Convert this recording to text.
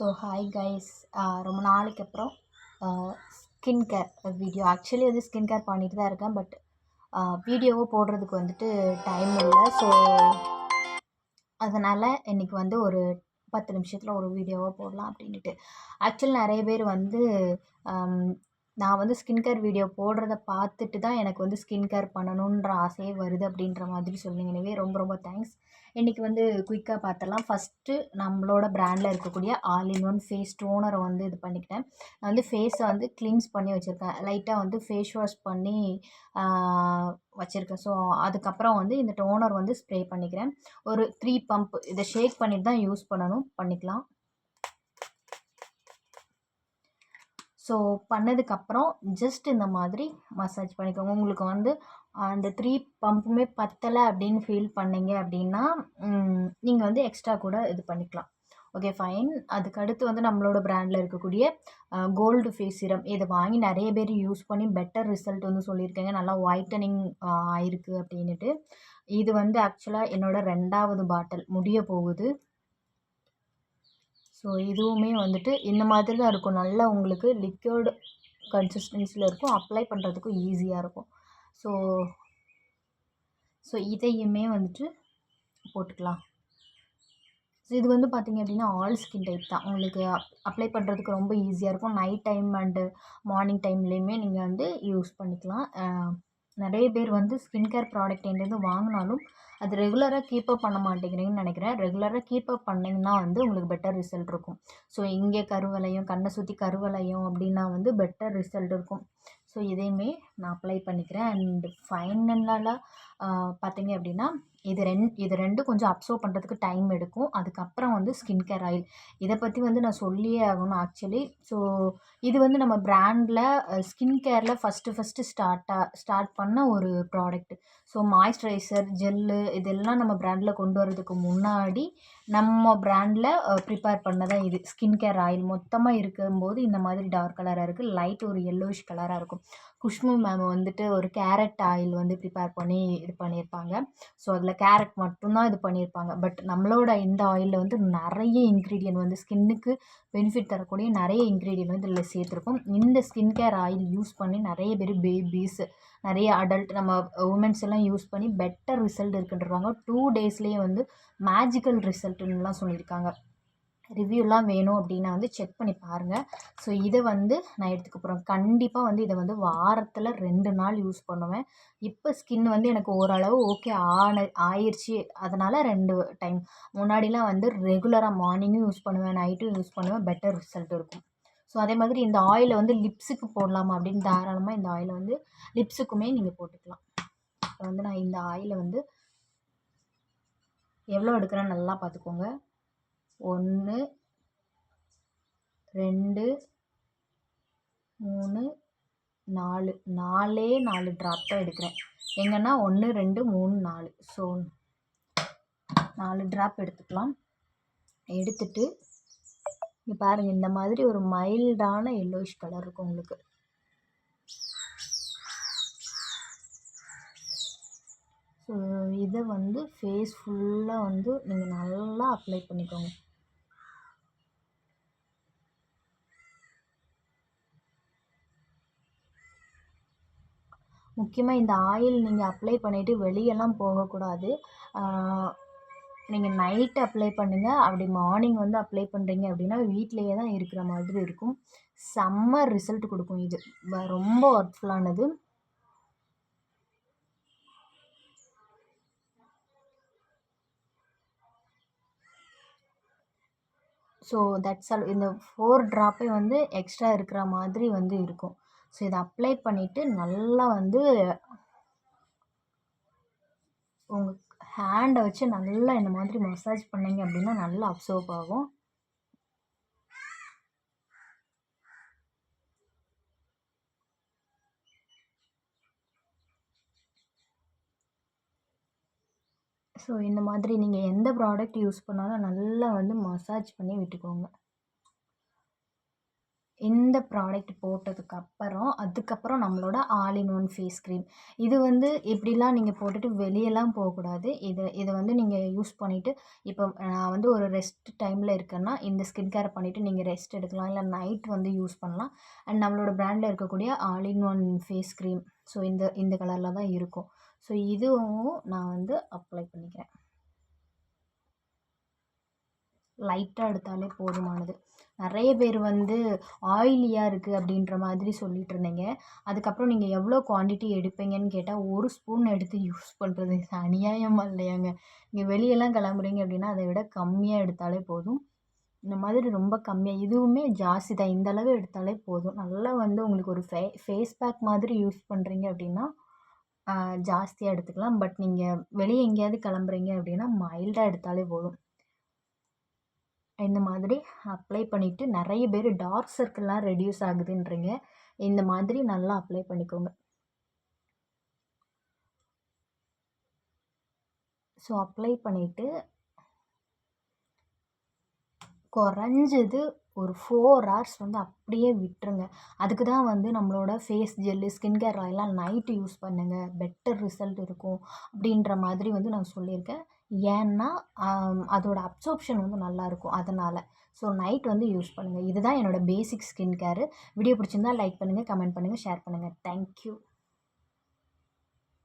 So hi guys ரொம்ப நாளைக்கு அப்புறம் ஸ்கின் கேர் வீடியோ ஆக்சுவலி வந்து ஸ்கின் கேர் பண்ணிட்டு தான் இருக்கேன் பட் வீடியோவோ போடுறதுக்கு வந்துட்டு டைம் இல்லை. ஸோ அதனால் இன்றைக்கி வந்து ஒரு பத்து நிமிஷத்தில் ஒரு வீடியோவாக போடலாம் அப்படின்ட்டு ஆக்சுவலி நிறைய பேர் வந்து நான் வந்து ஸ்கின் கேர் வீடியோ போடுறத பார்த்துட்டு தான் எனக்கு வந்து ஸ்கின் கேர் பண்ணணுன்ற ஆசையே வருது அப்படின்ற மாதிரி சொன்னீங்க எனவே ரொம்ப ரொம்ப தேங்க்ஸ் இன்றைக்கி வந்து குயிக்காக பார்த்தலாம் ஃபஸ்ட்டு நம்மளோட ப்ராண்டில் இருக்கக்கூடிய ஆல் இன் ஒன் ஃபேஸ் டோனரை வந்து இது பண்ணிக்கிட்டேன். நான் வந்து ஃபேஸை வந்து க்ளீன்ஸ் பண்ணி வச்சுருக்கேன். லைட்டாக வந்து ஃபேஸ் வாஷ் பண்ணி வச்சுருக்கேன். ஸோ அதுக்கப்புறம் வந்து இந்த டோனர் வந்து ஸ்ப்ரே பண்ணிக்கிறேன். ஒரு த்ரீ பம்ப் இதை ஷேக் பண்ணிட்டு தான் யூஸ் பண்ணணும். பண்ணிக்கலாம். ஸோ பண்ணதுக்கப்புறம் ஜஸ்ட் இந்த மாதிரி மசாஜ் பண்ணிக்கோங்க. உங்களுக்கு வந்து அந்த த்ரீ பம்புமே பத்தலை அப்படின்னு ஃபீல் பண்ணிங்க அப்படின்னா நீங்கள் வந்து எக்ஸ்ட்ரா கூட இது பண்ணிக்கலாம். ஓகே ஃபைன் அதுக்கடுத்து வந்து நம்மளோட ப்ராண்டில் இருக்கக்கூடிய கோல்டு ஃபேஸ் சிரம் இதை வாங்கி நிறைய பேர் யூஸ் பண்ணி பெட்டர் ரிசல்ட் வந்து சொல்லியிருக்கேங்க. நல்லா ஒயிட்டனிங் ஆயிருக்கு அப்படின்ட்டு இது வந்து ஆக்சுவலாக என்னோடய ரெண்டாவது பாட்டில் முடிய போகுது. ஸோ இதுவுமே வந்துட்டு இந்த மாதிரி தான் இருக்கும். நல்லா உங்களுக்கு லிக்யூர்டு கன்சிஸ்டன்சியில் இருக்கும். அப்ளை பண்ணுறதுக்கும் ஈஸியாக இருக்கும். ஸோ ஸோ இதையுமே வந்துட்டு போட்டுக்கலாம். ஸோ இது வந்து பார்த்திங்க அப்படின்னா ஆல் ஸ்கின் டைப் தான். உங்களுக்கு அப்ளை பண்ணுறதுக்கு ரொம்ப ஈஸியாக இருக்கும். நைட் டைம் அண்டு மார்னிங் டைம்லேயுமே நீங்கள் வந்து யூஸ் பண்ணிக்கலாம். நிறைய பேர் வந்து ஸ்கின் கேர் ப்ராடக்ட் எங்கேருந்து வாங்கினாலும் அது ரெகுலராக கீப்பப் பண்ண மாட்டேங்கிறீங்கன்னு நினைக்கிறேன். ரெகுலராக கீப்பப் பண்ணிங்கன்னா வந்து உங்களுக்கு பெட்டர் ரிசல்ட் இருக்கும். ஸோ இங்கே கருவளையம் கண்ணை சுற்றி கருவளையம் அப்படின்னா வந்து பெட்டர் ரிசல்ட் இருக்கும். ஸோ இதையுமே நான் அப்ளை பண்ணிக்கிறேன். அண்ட் ஃபைனலாக பார்த்தீங்க அப்படின்னா இது ரெண் இது ரெண்டும் கொஞ்சம் அப்சர்வ் பண்ணுறதுக்கு டைம் எடுக்கும். அதுக்கப்புறம் வந்து ஸ்கின் கேர் ஆயில் இதை பற்றி வந்து நான் சொல்லியே ஆகணும் ஆக்சுவலி ஸோ இது வந்து நம்ம பிராண்டில் ஸ்கின் கேரில் ஃபஸ்ட்டு ஃபஸ்ட்டு ஸ்டார்ட்டாக ஸ்டார்ட் பண்ண ஒரு ப்ராடக்ட் ஸோ மாய்ஸ்சரைசர் ஜெல்லு இதெல்லாம் நம்ம பிராண்டில் கொண்டு வரதுக்கு முன்னாடி நம்ம பிராண்டில் ப்ரிப்பேர் பண்ணதான் இது. ஸ்கின் கேர் ஆயில் மொத்தமாக இருக்கும்போது இந்த மாதிரி டார்க் கலராக இருக்குது லைட் ஒரு எல்லோஷ் கலராக இருக்கும். குஷ்பு மேம் வந்துட்டு ஒரு கேரட் ஆயில் வந்து ப்ரிப்பேர் பண்ணி இது பண்ணியிருப்பாங்க. ஸோ அதில் கேரட் மட்டும்தான் இது பண்ணியிருப்பாங்க. பட் நம்மளோட இந்த ஆயிலில் வந்து நிறைய இன்க்ரீடியன்ட் வந்து ஸ்கின்னுக்கு பெனிஃபிட் தரக்கூடிய நிறைய இன்க்ரீடியன்ட் வந்து இதில் சேர்த்துருக்கோம். இந்த ஸ்கின் கேர் ஆயில் யூஸ் பண்ணி நிறைய பேர் பேபிஸ் நிறைய அடல்ட் நம்ம உமன்ஸ் எல்லாம் யூஸ் பண்ணி பெட்டர் ரிசல்ட் இருக்குன்றாங்க டூ டேஸ்லேயே வந்து மேஜிக்கல் ரிசல்ட்டுன்னுலாம் சொல்லியிருக்காங்க. ரிவ்யூலாம் வேணும் அப்படின்னா வந்து செக் பண்ணி பாருங்கள் ஸோ இதை வந்து நான் எடுத்துக்க போகிறேன் கண்டிப்பாக வந்து இதை வந்து வாரத்தில் ரெண்டு நாள் யூஸ் பண்ணுவேன். இப்போ ஸ்கின் வந்து எனக்கு ஓரளவு ஓகே ஆன ஆயிடுச்சு அதனால் ரெண்டு டைம் முன்னாடிலாம் வந்து ரெகுலராக மார்னிங்கும் யூஸ் பண்ணுவேன் நைட்டும் யூஸ் பண்ணுவேன். பெட்டர் ரிசல்ட் இருக்கும். ஸோ அதே மாதிரி இந்த ஆயிலை வந்து லிப்ஸுக்கு போடலாமா அப்படின்னு தாராளமாக இந்த ஆயிலை வந்து லிப்ஸுக்குமே நீங்கள் போட்டுக்கலாம். இப்போ வந்து நான் இந்த ஆயிலை வந்து எவ்வளோ எடுக்கிறேன்னு நல்லா பார்த்துக்கோங்க. ஒன்று ரெண்டு மூணு நாலு. நாலே நாலு ட்ராப் தான் எடுக்கிறேன். எங்கன்னா ஒன்று ரெண்டு மூணு நாலு. ஸோ நாலு ட்ராப் எடுத்துக்கலாம். எடுத்துட்டு இங்கே பாருங்கள் இந்த மாதிரி ஒரு மைல்டான எல்லோயிஷ் கலர் இருக்கும் உங்களுக்கு. ஸோ இதை வந்து ஃபேஸ் ஃபுல்லாக வந்து நீங்கள் நல்லா அப்ளை பண்ணிக்கோங்க. முக்கியமாக இந்த ஆயில் நீங்கள் அப்ளை பண்ணிவிட்டு வெளியெல்லாம் போகக்கூடாது. நீங்கள் நைட் அப்ளை பண்ணுங்கள் அப்படி மார்னிங் வந்து அப்ளை பண்ணுறீங்க அப்படின்னா வீட்டிலையே தான் இருக்கிற மாதிரி இருக்கும். செம்ம ரிசல்ட் கொடுக்கும் இது. ரொம்ப ஒர்க்ஃபுல்லானது ஸோ தட்ஸ் ஆல் இந்த ஃபோர் ட்ராப்பே வந்து எக்ஸ்ட்ரா இருக்கிற மாதிரி வந்து இருக்கும். ஸோ இதை அப்ளை பண்ணிவிட்டு நல்லா வந்து உங்கள் ஹேண்டை வச்சு நல்லா இந்த மாதிரி மசாஜ் பண்ணிங்க அப்படின்னா நல்லா அப்சர்வ் ஆகும். ஸோ இந்த மாதிரி நீங்கள் எந்த ப்ராடக்ட் யூஸ் பண்ணாலும் நல்லா வந்து மசாஜ் பண்ணி விட்டுக்கோங்க. இந்த ப்ராடக்ட் போட்டதுக்கப்புறம் அதுக்கப்புறம் நம்மளோட all in one face cream இது வந்து இப்படிலாம் நீங்கள் போட்டுட்டு வெளியெல்லாம் போகக்கூடாது. இதை இதை வந்து நீங்கள் யூஸ் பண்ணிவிட்டு இப்போ நான் வந்து ஒரு ரெஸ்ட் டைமில் இருக்கேன்னா இந்த ஸ்கின் கேரை பண்ணிவிட்டு நீங்கள் ரெஸ்ட் எடுக்கலாம். இல்லை நைட் வந்து யூஸ் பண்ணலாம். அண்ட் நம்மளோட ப்ராண்டில் இருக்கக்கூடிய all in one face cream so இந்த இந்த கலரில் தான் இருக்கும். ஸோ இதுவும் நான் வந்து அப்ளை பண்ணிக்கிறேன். லைட்டாக எடுத்தாலே போதுமானது. நிறைய பேர் வந்து ஆயிலியாக இருக்குது அப்படின்ற மாதிரி சொல்லிட்டு இருந்தீங்க. அதுக்கப்புறம் நீங்கள் எவ்வளோ குவான்டிட்டி எடுப்பீங்கன்னு கேட்டால் ஒரு ஸ்பூன் எடுத்து யூஸ் பண்ணுறது அநியாயமாக இல்லையாங்க. நீங்கள் வெளியெல்லாம் கிளம்புறீங்க அப்படின்னா அதை விட கம்மியாக எடுத்தாலே போதும். இந்த மாதிரி ரொம்ப கம்மியாக இதுவுமே ஜாஸ்தி தான். இந்த அளவு எடுத்தாலே போதும். நல்லா வந்து உங்களுக்கு ஒரு ஃபே ஃபேஸ் பேக் மாதிரி யூஸ் பண்ணுறீங்க அப்படின்னா ஜாஸ்தியாக எடுத்துக்கலாம். பட் நீங்கள் வெளியே எங்கேயாவது கிளம்புறீங்க அப்படின்னா மைல்டாக எடுத்தாலே போதும். இந்த மாதிரி அப்ளை பண்ணிவிட்டு நிறைய பேர் டார்க் சர்க்கிள்லாம் ரெடியூஸ் ஆகுதுன்றீங்க. இந்த மாதிரி நல்லா அப்ளை பண்ணிக்கோங்க. ஸோ அப்ளை பண்ணிவிட்டு குறைஞ்சது ஒரு ஃபோர் ஹவர்ஸ் வந்து அப்படியே விட்டுருங்க. அதுக்கு தான் வந்து நம்மளோட ஃபேஸ் ஜெல்லு ஸ்கின் கேர் ஆயிலாம் நைட்டு யூஸ் பண்ணுங்கள் பெட்டர் ரிசல்ட் இருக்கும் அப்படின்ற மாதிரி வந்து நான் சொல்லியிருக்கேன். ஏன்னா அதோட அப்சர்ப்ஷன் வந்து நல்லாயிருக்கும் அதனால். ஸோ நைட் வந்து யூஸ் பண்ணுங்கள் இதுதான் என்னோடய பேசிக் ஸ்கின் கேரு வீடியோ பிடிச்சிருந்தா லைக் பண்ணுங்கள் கமெண்ட் பண்ணுங்கள் ஷேர் பண்ணுங்கள் தேங்க்யூ